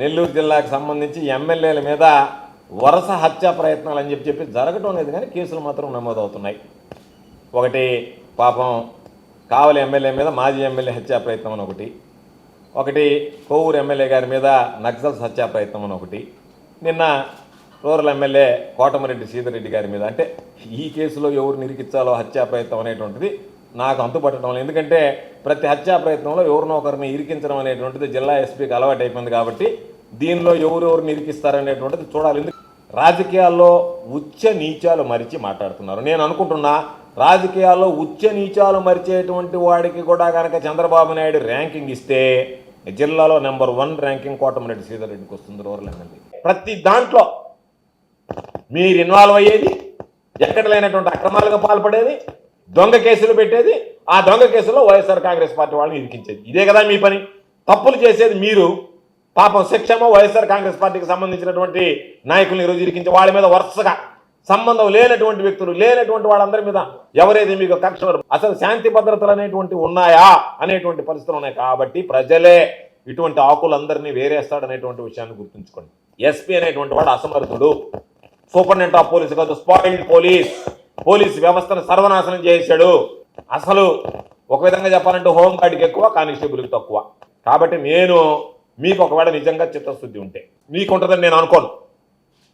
నెల్లూరు జిల్లాకు సంబంధించి ఎమ్మెల్యేల మీద వరుస హత్యా ప్రయత్నాలు అని చెప్పి చెప్పి జరగటం లేదు కానీ కేసులు మాత్రం నమోదవుతున్నాయి. ఒకటి పాపం కావలి ఎమ్మెల్యే మీద మాజీ ఎమ్మెల్యే హత్యా ప్రయత్నం అని ఒకటి. ఒకటి కోవూరు ఎమ్మెల్యే గారి మీద నక్సల్స్ హత్యా ప్రయత్నం అని ఒకటి. నిన్న రూరల్ ఎమ్మెల్యే కోటమరెడ్డి సీతారెడ్డి గారి మీద అంటే ఈ కేసులో ఎవరు నిరికించాలో హత్యా ప్రయత్నం అనేటువంటిది నాకు అంతుపట్టడం లేదు. ఎందుకంటే ప్రతి హత్యా ప్రయత్నంలో ఎవరినో ఒకరిని ఇరికించడం అనేటువంటిది జిల్లా ఎస్పీకి అలవాటు అయిపోయింది కాబట్టి దీనిలో ఎవరెవరు నిరికిస్తారనేటువంటిది చూడాలి. రాజకీయాల్లో ఉచ్చ నీచాలు మరిచి మాట్లాడుతున్నారు. నేను అనుకుంటున్నా రాజకీయాల్లో ఉచ్చ నీచాలు మరిచేటువంటి వాడికి కూడా కనుక చంద్రబాబు నాయుడు ర్యాంకింగ్ ఇస్తే జిల్లాలో నెంబర్ వన్ ర్యాంకింగ్ కోటమిరెడ్డి సీతారెడ్డికి వస్తుంది రూరల్ ప్రతి దాంట్లో మీరు ఇన్వాల్వ్ అయ్యేది ఎక్కడ లేనటువంటి అక్రమాలకు పాల్పడేది దొంగ కేసులు పెట్టేది ఆ దొంగ కేసులో వైఎస్ఆర్ కాంగ్రెస్ పార్టీ వాళ్ళని ఇరికించేది. ఇదే కదా మీ పని. తప్పులు చేసేది మీరు. పాపం శిక్షమో వైఎస్ఆర్ కాంగ్రెస్ పార్టీకి సంబంధించినటువంటి నాయకులను ఈరోజు ఇరికించి వాళ్ళ మీద వరుసగా సంబంధం లేనటువంటి వ్యక్తులు లేనటువంటి వాళ్ళందరి మీద ఎవరైతే మీకు కక్ష అసలు శాంతి భద్రతలు అనేటువంటి ఉన్నాయా అనేటువంటి పరిస్థితులు ఉన్నాయి. కాబట్టి ప్రజలే ఇటువంటి ఆకులందరినీ వేరేస్తాడనేటువంటి విషయాన్ని గుర్తుంచుకోండి. ఎస్పీ అనేటువంటి వాడు అసమర్థుడు. సూపరింటెండెంట్ ఆఫ్ పోలీస్ కాదు స్పాయిల్డ్ పోలీస్. పోలీస్ వ్యవస్థను సర్వనాశనం చేశాడు. అసలు ఒక విధంగా చెప్పాలంటే హోంగార్డ్కి ఎక్కువ కానిస్టేబుల్కి తక్కువ. కాబట్టి నేను మీకు ఒకవేళ నిజంగా చిత్తశుద్ధి ఉంటే. మీకు ఉంటుందని నేను అనుకోను.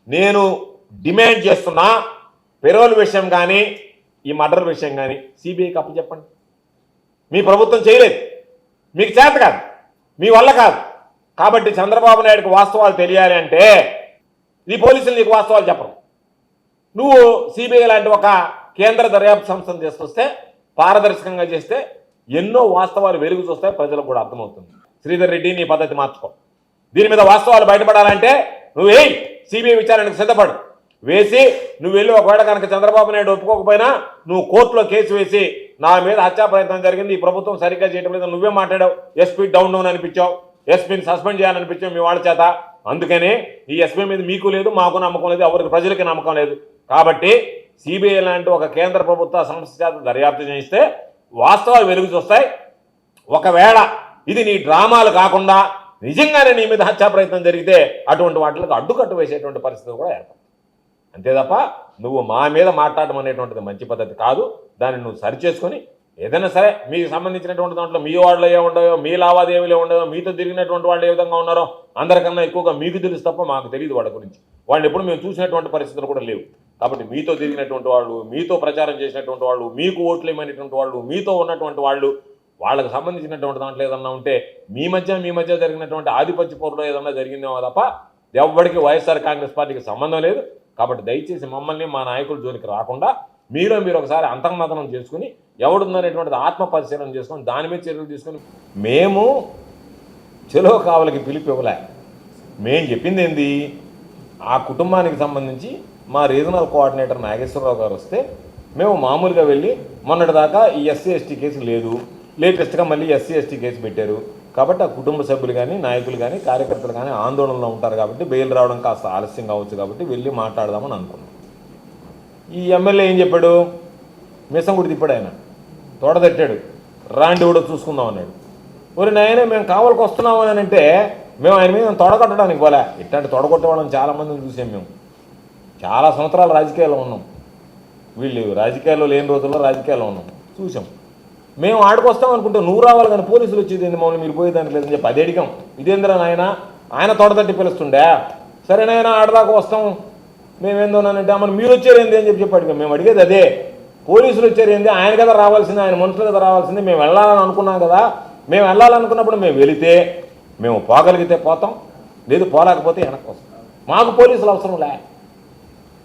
నేను డిమాండ్ చేస్తున్న పెరోల్ విషయం కానీ ఈ మర్డర్ విషయం కానీ సిబిఐకి అప్పు చెప్పండి. మీ ప్రభుత్వం చేయలేదు. మీకు చేత కాదు. మీ వల్ల కాదు. కాబట్టి చంద్రబాబు నాయుడుకి వాస్తవాలు తెలియాలి అంటే ఈ పోలీసులు నీకు వాస్తవాలు చెప్పరు. నువ్వు సిబిఐ లాంటి ఒక కేంద్ర దర్యాప్తు సంస్థను తీసుకొస్తే పారదర్శకంగా చేస్తే ఎన్నో వాస్తవాలు వెలుగు చూస్తాయి ప్రజలకు కూడా అర్థమవుతుంది. శ్రీధర్ రెడ్డి నీ పద్ధతి మార్చుకో. దీని మీద వాస్తవాలు బయటపడాలంటే నువ్వు సిబిఐ విచారణకు సిద్ధపడు. వేసి నువ్వు వెళ్ళి ఒకవేళ కనుక చంద్రబాబు నాయుడు ఒప్పుకోకపోయినా నువ్వు కోర్టులో కేసు వేసి నా మీద హత్యా ప్రయత్నం జరిగింది ఈ ప్రభుత్వం సరిగ్గా చేయడం లేదు నువ్వే మాట్లాడావు. ఎస్పీ డౌన్ డౌన్ అనిపించావు. ఎస్పీని సస్పెండ్ చేయాలనిపించావు మీ వాళ్ళ చేత. అందుకని ఈ ఎస్పీ మీద మీకు లేదు మాకు నమ్మకం లేదు ఎవరికి ప్రజలకి నమ్మకం లేదు. కాబట్టి సిబిఐ లాంటి ఒక కేంద్ర ప్రభుత్వ సంస్థ చేత దర్యాప్తు చేయిస్తే వాస్తవాలు వెలుగు చూస్తాయి. ఒకవేళ ఇది నీ డ్రామాలు కాకుండా నిజంగానే నీ మీద హత్యా ప్రయత్నం జరిగితే అటువంటి వాటికి అడ్డుకట్టు వేసేటువంటి పరిస్థితి కూడా ఏర్పడుతుంది. అంతే తప్ప నువ్వు మా మీద మాట్లాడడం అనేటువంటిది మంచి పద్ధతి కాదు. దాన్ని నువ్వు సరిచేసుకొని ఏదైనా సరే మీకు సంబంధించినటువంటి దాంట్లో మీ వాళ్ళు ఏ ఉండవో మీ లావాదేవీలు ఉండవో మీతో తిరిగినటువంటి వాళ్ళు ఏ విధంగా ఉన్నారో అందరికన్నా ఎక్కువగా మీకు తెలుసు తప్ప మాకు తెలియదు వాళ్ళ గురించి. వాళ్ళని ఎప్పుడు మేము చూసినటువంటి పరిస్థితులు కూడా లేవు. కాబట్టి మీతో తిరిగినటువంటి వాళ్ళు మీతో ప్రచారం చేసినటువంటి వాళ్ళు మీకు ఓట్లు ఇవ్వనటువంటి వాళ్ళు మీతో ఉన్నటువంటి వాళ్ళు వాళ్ళకి సంబంధించినటువంటి దాంట్లో ఏదన్నా ఉంటే మీ మధ్య మీ మధ్య జరిగినటువంటి ఆధిపత్య పోరులో ఏదన్నా జరిగిందేమో తప్ప ఎవ్వడికి వైఎస్ఆర్ కాంగ్రెస్ పార్టీకి సంబంధం లేదు. కాబట్టి దయచేసి మమ్మల్ని మా నాయకుల జోలికి రాకుండా మీరు మీరు ఒకసారి అంతర్మతనం చేసుకుని ఎవడుందనేటువంటిది ఆత్మ పరిశీలన చేసుకొని దాని మీద చర్యలు తీసుకొని మేము చెలో కావలకి పిలిపి ఇవ్వలే. మేం చెప్పింది ఏంది? ఆ కుటుంబానికి సంబంధించి మా రీజనల్ కోఆర్డినేటర్ నాగేశ్వరరావు గారు వస్తే మేము మామూలుగా వెళ్ళి మొన్నటిదాకా ఈ ఎస్సీ ఎస్టీ కేసు లేదు. లేటెస్ట్గా మళ్ళీ ఎస్సీ ఎస్టీ కేసు పెట్టారు. కాబట్టి ఆ కుటుంబ సభ్యులు కానీ నాయకులు కానీ కార్యకర్తలు కానీ ఆందోళనలో ఉంటారు కాబట్టి బెయిల్ రావడం కాస్త ఆలస్యం కావచ్చు కాబట్టి వెళ్ళి మాట్లాడదామని అనుకున్నాం. ఈ ఎమ్మెల్యే ఏం చెప్పాడు? మిసం కూడా తిప్పాడు ఆయన. తోడ తట్టాడు. రాండి కూడా చూసుకుందాం అన్నాడు. ఒరి నాయన మేము కావాలకు వస్తున్నాము అని అంటే మేము ఆయన మీద తొడగొట్టడానికి పోలే. ఇట్లాంటి తొడగొట్టే వాళ్ళని చాలామందిని చూసాం మేము. చాలా సంవత్సరాలు రాజకీయాల్లో ఉన్నాం. వీళ్ళు రాజకీయాల్లో లేని రోజుల్లో రాజకీయాల్లో ఉన్నాం. చూసాం. మేము ఆడుకొస్తాం అనుకుంటే నువ్వు రావాలి కానీ పోలీసులు వచ్చేది ఏంది? మమ్మల్ని మీరు పోయేదానికి లేదని చెప్పి అది అడిగాం. ఇదేంద్రా నాయన? ఆయన తోటతట్టి పిలుస్తుండే. సరే నాయన ఆడదాకా వస్తాం. మేమేందోనంటే అమ్మని మీరు వచ్చారు ఏంది? అని చెప్పి చెప్పి అడిగాం. మేము అడిగేది అదే. పోలీసులు వచ్చారు ఏంది? ఆయన కదా రావాల్సింది ఆయన మనుషులు కదా రావాల్సింది. మేము వెళ్ళాలని అనుకున్నాం కదా. మేము వెళ్ళాలనుకున్నప్పుడు మేము వెళితే మేము పోగలిగితే పోతాం. లేదు పోలేకపోతే వెనక్కి వస్తాం. మాకు పోలీసులు అవసరం లే.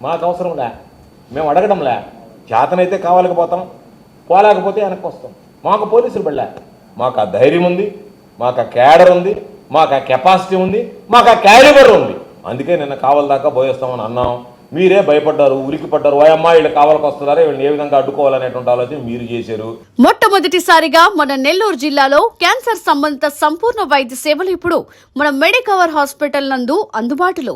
మాకు అవసరం లే. మేము అడగడంలే చేతనైతే కావాలకపోతాం పోలేకపోతే వెనక్కి వస్తాం. మాకు పోలీసులు వెళ్ళా మాకు ఆ ధైర్యం ఉంది మాకు ఆ క్యాడర్ ఉంది మాకు ఆ కెపాసిటీ ఉంది మాకు ఆ క్యాలిబర్ ఉంది. అందుకే నిన్న కావల దాకా పోయేస్తామని అన్నాం. మీరే భయపడ్డారు ఉలికి పడ్డారు ఓ అమ్మాయి వీళ్ళు కావాలకు వస్తున్నారా వీళ్ళని ఏ విధంగా అడ్డుకోవాలనేటువంటి ఆలోచన మీరు చేశారు. మొట్టమొదటిసారిగా మన నెల్లూరు జిల్లాలో క్యాన్సర్ సంబంధిత సంపూర్ణ వైద్య సేవలు ఇప్పుడు మన మెడికవర్ హాస్పిటల్ నందు అందుబాటులో.